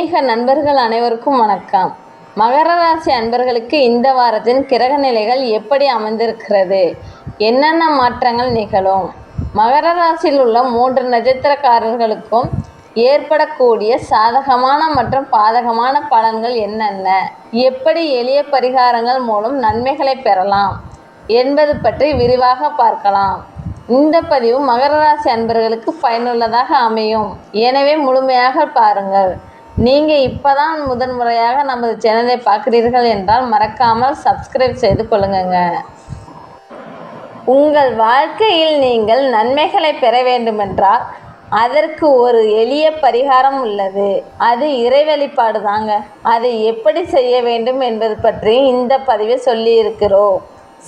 ஆன்மீக நண்பர்கள் அனைவருக்கும் வணக்கம். மகர ராசி அன்பர்களுக்கு இந்த வாரத்தின் கிரக நிலைகள் எப்படி அமைந்திருக்கிறது? என்னென்ன மாற்றங்கள் நிகழும்? மகர ராசியில் உள்ள மூன்று நட்சத்திரக்காரர்களுக்கும் ஏற்படக்கூடிய சாதகமான மற்றும் பாதகமான பலன்கள் என்னென்ன? எப்படி எளிய பரிகாரங்கள் மூலம் நன்மைகளை பெறலாம்? என்பது பற்றி விரிவாக பார்க்கலாம். இந்த பதிவு மகர ராசி அன்பர்களுக்கு பயனுள்ளதாக அமையும். எனவே முழுமையாக பாருங்கள். நீங்கள் இப்போதான் முதன் முறையாக நமது சேனலை பார்க்கிறீர்கள் என்றால் மறக்காமல் சப்ஸ்கிரைப் செய்து கொள்ளுங்க உங்கள் வாழ்க்கையில் நீங்கள் நன்மைகளை பெற வேண்டுமென்றால் அதற்கு ஒரு எளிய பரிகாரம் உள்ளது. அது இறை தாங்க. அதை எப்படி செய்ய வேண்டும் என்பது பற்றி இந்த பதிவை சொல்லியிருக்கிறோம்.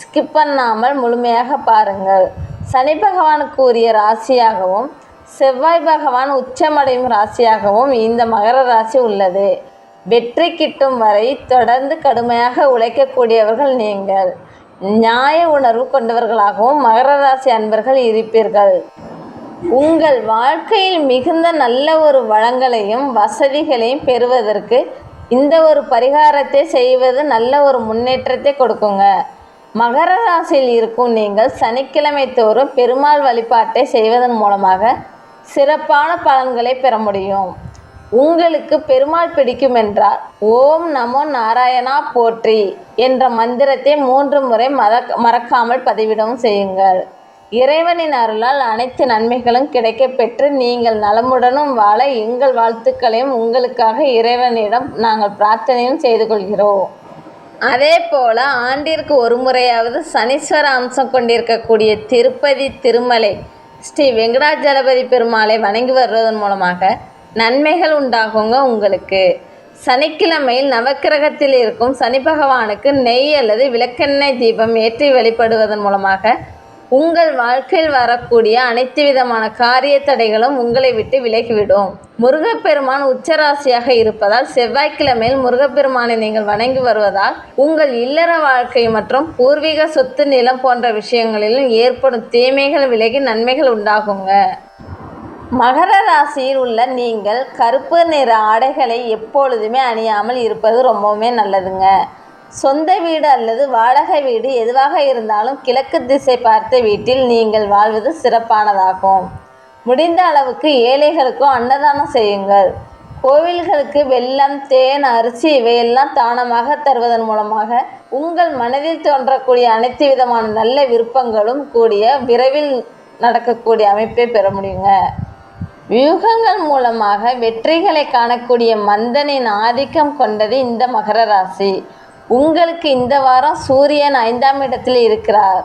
ஸ்கிப் பண்ணாமல் முழுமையாக பாருங்கள். சனி பகவானுக்கு உரிய ராசியாகவும் செவ்வாய் பகவான் உச்சமடையும் ராசியாகவும் இந்த மகர ராசி உள்ளது. வெற்றி கிட்டும் வரை தொடர்ந்து கடுமையாக உழைக்கக்கூடியவர்கள் நீங்கள். நியாய உணர்வு கொண்டவர்களாகவும் மகர ராசி அன்பர்கள் இருப்பீர்கள். உங்கள் வாழ்க்கையில் மிகுந்த நல்ல ஒரு வளங்களையும் வசதிகளையும் பெறுவதற்கு இந்த ஒரு பரிகாரத்தை செய்வது நல்ல ஒரு முன்னேற்றத்தை கொடுக்குங்க. மகர ராசியில் இருக்கும் நீங்கள் சனிக்கிழமை தோறும் பெருமாள் வழிபாட்டை செய்வதன் மூலமாக சிறப்பான பலன்களை பெற முடியும். உங்களுக்கு பெருமாள் பிடிக்கும் என்றால் ஓம் நமோ நாராயணா போற்றி என்ற மந்திரத்தை மூன்று முறை மறக்க மறக்காமல் பதிவிடவும் செய்யுங்கள். இறைவனின் அருளால் அனைத்து நன்மைகளும் கிடைக்கப்பெற்று நீங்கள் நலமுடனும் வாழ எங்கள் வாழ்த்துக்களையும் உங்களுக்காக இறைவனிடம் நாங்கள் பிரார்த்தனையும் செய்து கொள்கிறோம். அதே போல ஆண்டிற்கு ஒரு முறையாவது சனீஸ்வர அம்சம் கொண்டிருக்கக்கூடிய திருப்பதி திருமலை ஸ்ரீ வெங்கடாஜலபதி பெருமாளை வணங்கி வருவதன் மூலமாக நன்மைகள் உண்டாகுங்க உங்களுக்கு. சனிக்கிழமையில் நவக்கிரகத்தில் இருக்கும் சனி பகவானுக்கு நெய் அல்லது விளக்கெண்ணெய் தீபம் ஏற்றி வழிபடுவதன் மூலமாக உங்கள் வாழ்க்கையில் வரக்கூடிய அனைத்து விதமான காரிய தடைகளும் உங்களை விட்டு விலகிவிடும். முருகப்பெருமான் உச்சராசியாக இருப்பதால் செவ்வாய்க்கிழமையில் முருகப்பெருமானை நீங்கள் வணங்கி வருவதால் உங்கள் இல்லற வாழ்க்கை மற்றும் பூர்வீக சொத்து நிலம் போன்ற விஷயங்களிலும் ஏற்படும் தீமைகள் விலகி நன்மைகள் உண்டாகுங்க. மகர ராசியில் உள்ள நீங்கள் கருப்பு நிற ஆடைகளை எப்பொழுதுமே அணியாமல் இருப்பது ரொம்பவுமே நல்லதுங்க. சொந்த வீடு அல்லது வாடகை வீடு எதுவாக இருந்தாலும் கிழக்கு திசை பார்த்த வீட்டில் நீங்கள் வாழ்வது சிறப்பானதாகும். முடிந்த அளவுக்கு ஏழைகளுக்கும் அன்னதானம் செய்யுங்கள். கோவில்களுக்கு வெல்லம் தேன் அரிசி இவையெல்லாம் தானமாக தருவதன் மூலமாக உங்கள் மனதில் தோன்றக்கூடிய அனைத்து விதமான நல்ல விருப்பங்களும் கூடிய விரைவில் நடக்கக்கூடிய அமைப்பை பெற முடியுங்க. வியூகங்கள் மூலமாக வெற்றிகளை காணக்கூடிய மந்தனின் ஆதிக்கம் கொண்டது இந்த மகர ராசி. உங்களுக்கு இந்த வாரம் சூரியன் ஐந்தாம் இடத்தில் இருக்கிறார்.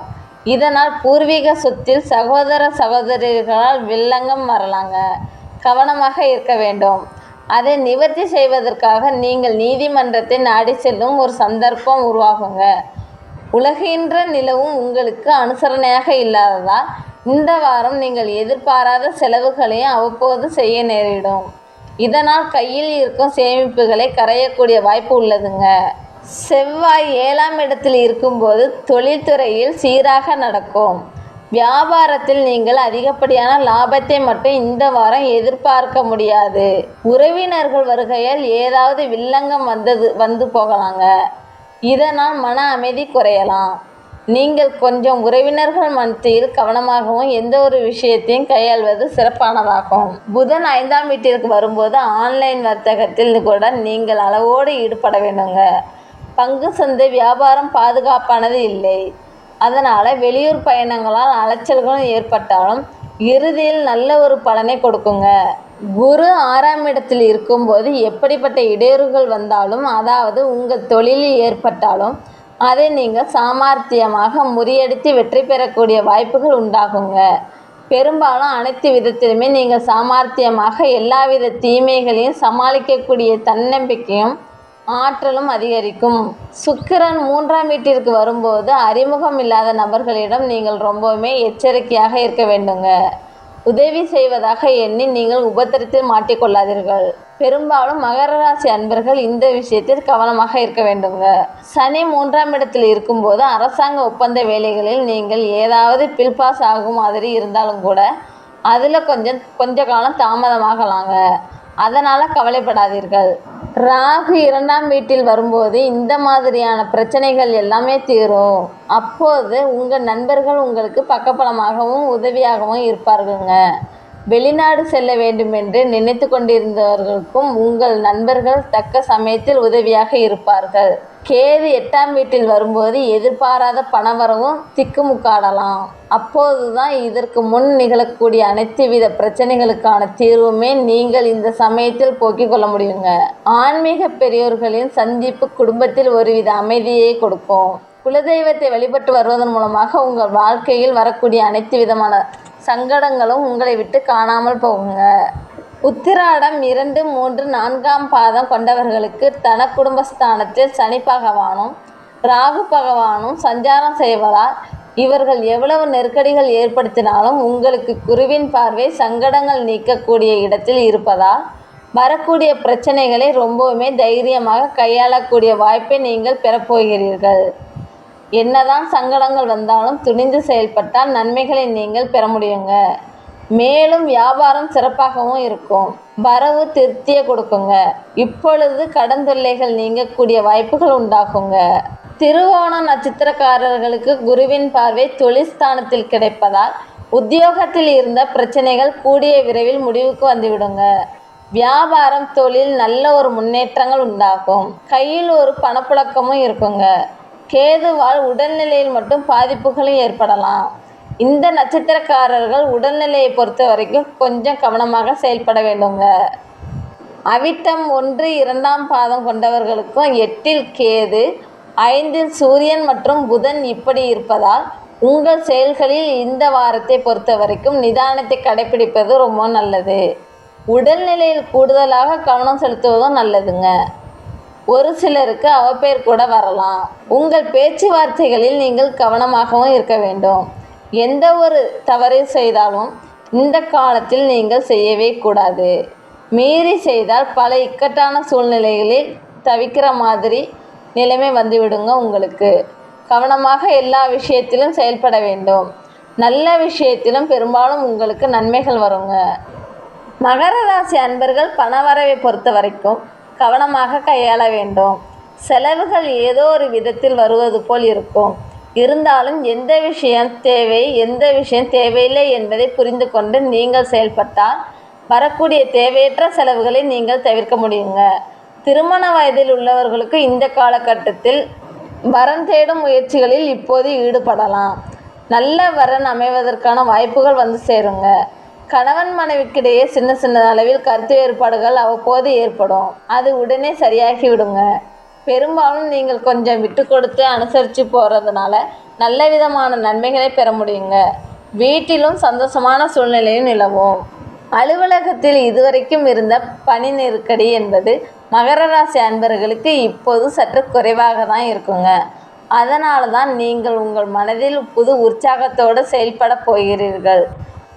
இதனால் பூர்வீக சொத்தில் சகோதர சகோதரிகளால் வில்லங்கம் வரலாங்க கவனமாக இருக்க வேண்டும். அதை நிவர்த்தி செய்வதற்காக நீங்கள் நீதிமன்றத்தை நாடி செல்லும் ஒரு சந்தர்ப்பம் உருவாகுங்க. உலகின்ற நிலவும் உங்களுக்கு அனுசரணையாக இல்லாததால் இந்த வாரம் நீங்கள் எதிர்பாராத செலவுகளையும் அவ்வப்போது செய்ய நேரிடும். இதனால் கையில் இருக்கும் சேமிப்புகளை கரையக்கூடிய வாய்ப்பு உள்ளதுங்க. செவ்வாய் ஏழாம் இடத்தில் இருக்கும்போது தொழில்துறையில் சீராக நடக்கும். வியாபாரத்தில் நீங்கள் அதிகப்படியான லாபத்தை மட்டும் இந்த வாரம் எதிர்பார்க்க முடியாது. உறவினர்கள் வருகையில் ஏதாவது வில்லங்கம் வந்தது வந்து போகலாங்க. இதனால் மன அமைதி குறையலாம். நீங்கள் கொஞ்சம் உறவினர்கள் மத்தியில் கவனமாகவும் எந்த ஒரு விஷயத்தையும் கையாள்வது சிறப்பானதாகும். புதன் ஐந்தாம் வீட்டிற்கு வரும்போது ஆன்லைன் வர்த்தகத்தில் கூட நீங்கள் அளவோடு ஈடுபட வேண்டுங்க. பங்கு சந்தை வியாபாரம் பாதுகாப்பானது இல்லை. அதனால் வெளியூர் பயணங்களால் அலைச்சல்களும் ஏற்பட்டாலும் இறுதியில் நல்ல ஒரு பலனை கொடுக்குங்க. குரு ஆறாம் இடத்தில் இருக்கும்போது எப்படிப்பட்ட இடையூறுகள் வந்தாலும் அதாவது உங்கள் தொழிலில் ஏற்பட்டாலும் அதை நீங்கள் சாமர்த்தியமாக முறியடித்து வெற்றி பெறக்கூடிய வாய்ப்புகள் உண்டாகுங்க. பெரும்பாலும் அனைத்து விதத்திலுமே நீங்கள் சாமர்த்தியமாக எல்லாவித தீமைகளையும் சமாளிக்கக்கூடிய தன்னம்பிக்கையும் ஆற்றலும் அதிகரிக்கும். சுக்கிரன் மூன்றாம் வீட்டிற்கு வரும்போது அறிமுகம் இல்லாத நபர்களிடம் நீங்கள் ரொம்பவுமே எச்சரிக்கையாக இருக்க வேண்டுங்க. உதவி செய்வதாக எண்ணி நீங்கள் உபத்திரத்தில் மாட்டிக்கொள்ளாதீர்கள். பெரும்பாலும் மகர ராசி அன்பர்கள் இந்த விஷயத்தில் கவனமாக இருக்க வேண்டுங்க. சனி மூன்றாம் இடத்தில் இருக்கும்போது அரசாங்க ஒப்பந்த வேலைகளில் நீங்கள் ஏதாவது பில் பாஸ் ஆகும் மாதிரி இருந்தாலும் கூட அதில் கொஞ்சம் கொஞ்ச காலம் தாமதமாகலாங்க. அதனால் கவலைப்படாதீர்கள். ராகு இரண்டாம் வீட்டில் வரும்போது இந்த மாதிரியான பிரச்சனைகள் எல்லாமே தீரும். அப்போது உங்கள் நண்பர்கள் உங்களுக்கு பக்கபலமாகவும் உதவியாகவும் இருப்பார்கள்ங்க. வெளிநாடு செல்ல வேண்டுமென்று நினைத்து கொண்டிருந்தவர்களுக்கும் உங்கள் நண்பர்கள் தக்க சமயத்தில் உதவியாக இருப்பார்கள். கேது எட்டாம் வீட்டில் வரும்போது எதிர்பாராத பணவரவும் திக்குமுக்காடலாம். அப்போதுதான் இதற்கு முன் நிகழக்கூடிய அனைத்து வித பிரச்சனைகளுக்கான தீர்வுமே நீங்கள் இந்த சமயத்தில் போக்கிக் கொள்ள முடியுங்க. ஆன்மீக பெரியோர்களின் சந்திப்பு குடும்பத்தில் ஒருவித அமைதியை கொடுக்கும். குலதெய்வத்தை வழிபட்டு வருவதன் மூலமாக உங்கள் வாழ்க்கையில் வரக்கூடிய அனைத்து விதமான சங்கடங்களும் உங்களை விட்டு காணாமல் போகுங்க. உத்திராடம் இரண்டு மூன்று நான்காம் பாதம் கொண்டவர்களுக்கு தன குடும்பஸ்தானத்தில் சனி பகவானும் ராகு பகவானும் சஞ்சாரம் செய்வதால் இவர்கள் எவ்வளவு நெருக்கடிகள் ஏற்படுத்தினாலும் உங்களுக்கு குருவின் பார்வை சங்கடங்கள் நீக்கக்கூடிய இடத்தில் இருப்பதால் வரக்கூடிய பிரச்சனைகளை ரொம்பவுமே தைரியமாக கையாளக்கூடிய வாய்ப்பை நீங்கள் பெறப்போகிறீர்கள். என்னதான் சங்கடங்கள் வந்தாலும் துணிந்து செயல்பட்டால் நன்மைகளை நீங்கள் பெற முடியுங்க. மேலும் வியாபாரம் சிறப்பாகவும் இருக்கும். வரவு திருப்தியை கொடுக்குங்க. இப்பொழுது கடன் தொல்லைகள் நீங்கக்கூடிய வாய்ப்புகள் உண்டாகுங்க. திருவோண நட்சத்திரக்காரர்களுக்கு குருவின் பார்வை தொழிற்ஸ்தானத்தில் கிடைப்பதால் உத்தியோகத்தில் இருந்த பிரச்சனைகள் கூடிய விரைவில் முடிவுக்கு வந்துவிடுங்க. வியாபாரம் தொழில் நல்ல ஒரு முன்னேற்றங்கள் உண்டாகும். கையில் ஒரு பணப்புழக்கமும் இருக்குங்க. கேதுவால் உடல்நிலையில் மட்டும் பாதிப்புகளும் ஏற்படலாம். இந்த நட்சத்திரக்காரர்கள் உடல்நிலையை பொறுத்த வரைக்கும் கொஞ்சம் கவனமாக செயல்பட வேண்டுங்க. அவிட்டம் ஒன்று இரண்டாம் பாதம் கொண்டவர்களுக்கும் எட்டில் கேது ஐந்தில் சூரியன் மற்றும் புதன் இப்படி இருப்பதால் உங்கள் செயல்களில் இந்த வாரத்தை பொறுத்த வரைக்கும் நிதானத்தை கடைபிடிப்பது ரொம்ப நல்லது. உடல்நிலையில் கூடுதலாக கவனம் செலுத்துவதும் நல்லதுங்க. ஒரு சிலருக்கு அவப்பேர் கூட வரலாம். உங்கள் பேச்சுவார்த்தைகளில் நீங்கள் கவனமாகவும் இருக்க வேண்டும். எந்த ஒரு தவறு செய்தாலும் இந்த காலத்தில் நீங்கள் செய்யவே கூடாது. மீறி செய்தால் பல இக்கட்டான சூழ்நிலைகளில் தவிக்கிற மாதிரி நிலைமை வந்துவிடுங்க உங்களுக்கு. கவனமாக எல்லா விஷயத்திலும் செயல்பட வேண்டும். நல்ல விஷயத்திலும் பெரும்பாலும் உங்களுக்கு நன்மைகள் வருங்க. மகர ராசி அன்பர்கள் பணவரவை பொறுத்த வரைக்கும் கவனமாக கையாள வேண்டும். செலவுகள் ஏதோ ஒரு விதத்தில் வருவது போல் இருக்கும். இருந்தாலும் எந்த விஷயம் தேவை எந்த விஷயம் தேவையில்லை என்பதை புரிந்து கொண்டு நீங்கள் செயல்பட்டால் வரக்கூடிய தேவையற்ற செலவுகளை நீங்கள் தவிர்க்க முடியுங்க. திருமண வயதில் உள்ளவர்களுக்கு இந்த காலகட்டத்தில் வரன் தேடும் முயற்சிகளில் இப்போது ஈடுபடலாம். நல்ல வரன் அமைவதற்கான வாய்ப்புகள் வந்து சேருங்க. கணவன் மனைவிக்கிடையே சின்ன சின்ன அளவில் கருத்து வேறுபாடுகள் அவ்வப்போது ஏற்படும். அது உடனே சரியாகி விடுங்க. பெரும்பாலும் நீங்கள் கொஞ்சம் விட்டு கொடுத்து அனுசரித்து போகிறதுனால நல்ல விதமான நன்மைகளை பெற முடியுங்க. வீட்டிலும் சந்தோஷமான சூழ்நிலையும் நிலவும். அலுவலகத்தில் இதுவரைக்கும் இருந்த பணி நெருக்கடி என்பது மகர ராசி அன்பர்களுக்கு இப்போது சற்று குறைவாக தான் இருக்குங்க. அதனால தான் நீங்கள் உங்கள் மனதில் புது உற்சாகத்தோடு செயல்பட போகிறீர்கள்.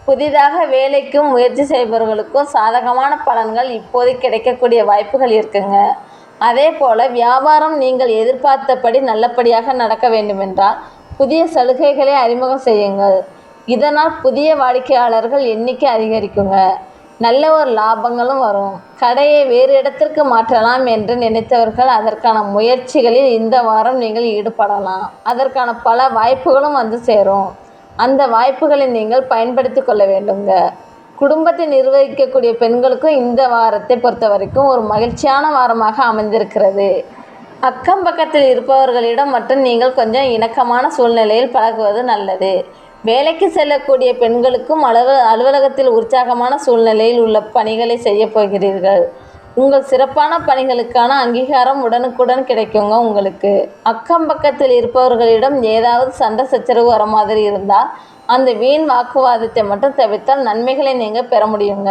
புதிதாக வேலைக்கும் முயற்சி செய்பவர்களுக்கும் சாதகமான பலன்கள் இப்போது கிடைக்கக்கூடிய வாய்ப்புகள் இருக்குங்க. அதே போல் வியாபாரம் நீங்கள் எதிர்பார்த்தபடி நல்லபடியாக நடக்க வேண்டுமென்றால் புதிய சலுகைகளை அறிமுகம் செய்யுங்கள். இதனால் புதிய வாடிக்கையாளர்கள் எண்ணிக்கை அதிகரிக்குங்க. நல்ல ஒரு லாபங்களும் வரும். கடையை வேறு இடத்திற்கு மாற்றலாம் என்று நினைத்தவர்கள் அதற்கான முயற்சிகளில் இந்த வாரம் நீங்கள் ஈடுபடலாம். அதற்கான பல வாய்ப்புகளும் வந்து சேரும். அந்த வாய்ப்புகளை நீங்கள் பயன்படுத்தி கொள்ள வேண்டுங்க குடும்பத்தை நிர்வகிக்கக்கூடிய பெண்களுக்கும் இந்த வாரத்தை பொறுத்த வரைக்கும் ஒரு மகிழ்ச்சியான வாரமாக அமைந்திருக்கிறது. அக்கம் பக்கத்தில் இருப்பவர்களிடம் மட்டும் நீங்கள் கொஞ்சம் இணக்கமான சூழ்நிலையில் பழகுவது நல்லது. வேலைக்கு செல்லக்கூடிய பெண்களுக்கும் அலுவ அலுவலகத்தில் உற்சாகமான சூழ்நிலையில் உள்ள பணிகளை செய்யப் போகிறீர்கள். உங்கள் சிறப்பான பணிகளுக்கான அங்கீகாரம் உடனுக்குடன் கிடைக்குங்க உங்களுக்கு. அக்கம் பக்கத்தில் இருப்பவர்களிடம் ஏதாவது சண்டை சச்சரவு வர மாதிரி இருந்தால் அந்த வீண் வாக்குவாதத்தை மட்டும் தவிர்த்தால் நன்மைகளை நீங்கள் பெற முடியுங்க.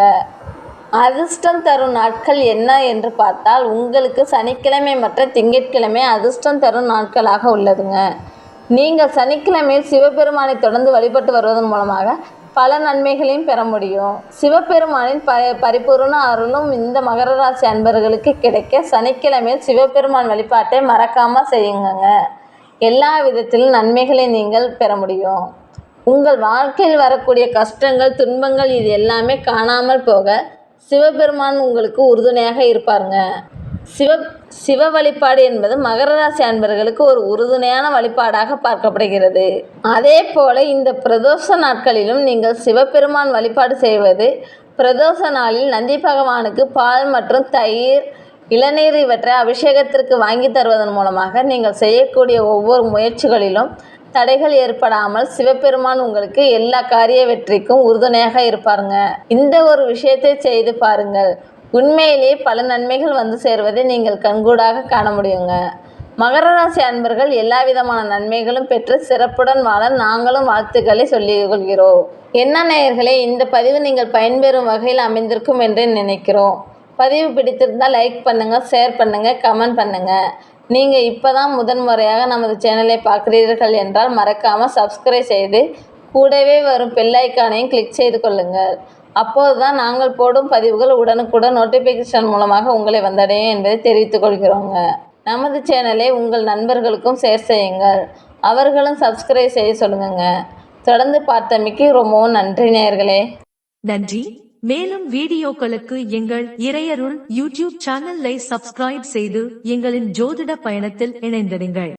அதிர்ஷ்டம் தரும் நாட்கள் என்ன என்று பார்த்தால் உங்களுக்கு சனிக்கிழமை மற்றும் திங்கட்கிழமை அதிர்ஷ்டம் தரும் நாட்களாக உள்ளதுங்க. நீங்கள் சனிக்கிழமையில் சிவபெருமானை தொடர்ந்து வழிபட்டு வருவதன் மூலமாக பல நன்மைகளையும் பெற முடியும். சிவபெருமானின் ப பரிபூர்ண அருளும் இந்த மகர ராசி அன்பர்களுக்கு கிடைக்க சனிக்கிழமையில் சிவபெருமான் வழிபாட்டை மறக்காமல் செய்யுங்கங்க. எல்லா விதத்திலும் நன்மைகளை நீங்கள் பெற முடியும். உங்கள் வாழ்க்கையில் வரக்கூடிய கஷ்டங்கள் துன்பங்கள் இது எல்லாமே காணாமல் போக சிவபெருமான் உங்களுக்கு உறுதுணையாக இருப்பாருங்க. சிவ சிவ வழிபாடு என்பது மகர ராசி அன்பர்களுக்கு ஒரு உறுதுணையான வழிபாடாக பார்க்கப்படுகிறது. அதே போல இந்த பிரதோஷ நாட்களிலும் நீங்கள் சிவபெருமான் வழிபாடு செய்வது பிரதோஷ நாளில் நந்தி பகவானுக்கு பால் மற்றும் தயிர் இளநீர் இவற்றை அபிஷேகத்திற்கு வாங்கி தருவதன் மூலமாக நீங்கள் செய்யக்கூடிய ஒவ்வொரு முயற்சிகளிலும் தடைகள் ஏற்படாமல் சிவபெருமான் உங்களுக்கு எல்லா காரிய வெற்றிக்கும் உறுதுணையாக இருப்பாருங்க. இந்த ஒரு விஷயத்தை செய்து பாருங்கள். உண்மையிலேயே பல நன்மைகள் வந்து சேர்வதை நீங்கள் கண்கூடாக காண முடியுங்க. மகர ராசி அன்பர்கள் எல்லா விதமான நன்மைகளும் பெற்று சிறப்புடன் வாழ நாங்களும் வாழ்த்துக்களை சொல்லிக் கொள்கிறோம் என்ன நேயர்களே இந்த பதிவு நீங்கள் பயன்பெறும் வகையில் அமைந்திருக்கும் என்று நினைக்கிறோம். பதிவு பிடித்திருந்தால் லைக் பண்ணுங்கள் ஷேர் பண்ணுங்கள் கமெண்ட் பண்ணுங்கள் நீங்கள் இப்போ தான் முதன் முறையாக நமது சேனலை பார்க்குறீர்கள் என்றால் மறக்காமல் சப்ஸ்கிரைப் செய்து கூடவே வரும் பெல்லைக்கானையும் கிளிக் செய்து கொள்ளுங்கள். அப்போது தான் நாங்கள் போடும் பதிவுகள் உடனுக்குடன் நோட்டிஃபிகேஷன் மூலமாக உங்களை வந்தடையும் என்பதை தெரிவித்துக் கொள்கிறோங்க. நமது சேனலை உங்கள் நண்பர்களுக்கும் ஷேர் செய்யுங்கள். அவர்களும் சப்ஸ்கிரைப் செய்ய சொல்லுங்கங்க. தொடர்ந்து பார்த்தமைக்கு ரொம்பவும் நன்றி நேயர்களே. நன்றி. மேலும் வீடியோக்களுக்கு எங்கள் இறையருள் யூடியூப் சேனலை சப்ஸ்கிரைப் செய்து எங்களின் ஜோதிட பயணத்தில் இணைந்திடுங்கள்.